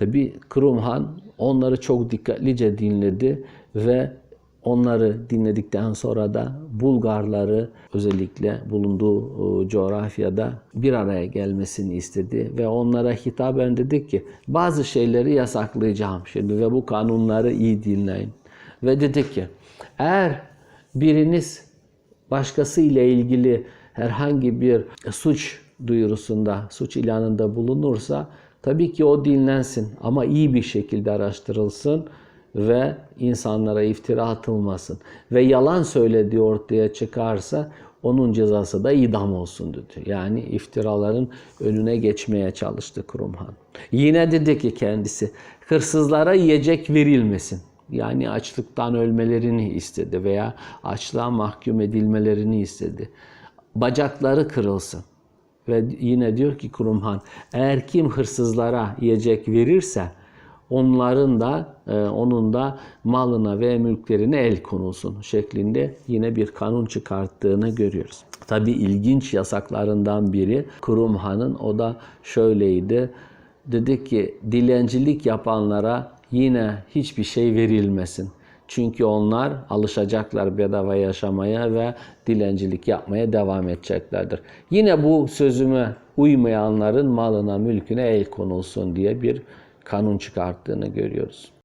Tabi Krum Han onları çok dikkatlice dinledi ve onları dinledikten sonra da Bulgarları özellikle bulunduğu e, coğrafyada bir araya gelmesini istedi ve onlara hitaben dedi ki bazı şeyleri yasaklayacağım şimdi ve bu kanunları iyi dinleyin. Ve dedi ki eğer biriniz başkası ile ilgili herhangi bir suç duyurusunda, suç ilanında bulunursa tabii ki o dinlensin ama iyi bir şekilde araştırılsın ve insanlara iftira atılmasın. Ve yalan söylediği ortaya çıkarsa onun cezası da idam olsun dedi. Yani iftiraların önüne geçmeye çalıştı Kurumhan. Yine dedi ki kendisi hırsızlara yiyecek verilmesin. Yani açlıktan ölmelerini istedi veya açlığa mahkum edilmelerini istedi. Bacakları kırılsın. Ve yine diyor ki Kurumhan, eğer kim hırsızlara yiyecek verirse onların da e, onun da malına ve mülklerine el konulsun şeklinde yine bir kanun çıkarttığını görüyoruz. Tabi ilginç yasaklarından biri Kurumhan'ın o da şöyleydi. Dedi ki dilencilik yapanlara yine hiçbir şey verilmesin. Çünkü onlar alışacaklar bedava yaşamaya ve dilencilik yapmaya devam edeceklerdir. Yine bu sözüme uymayanların malına, mülküne el konulsun diye bir kanun çıkarttığını görüyoruz.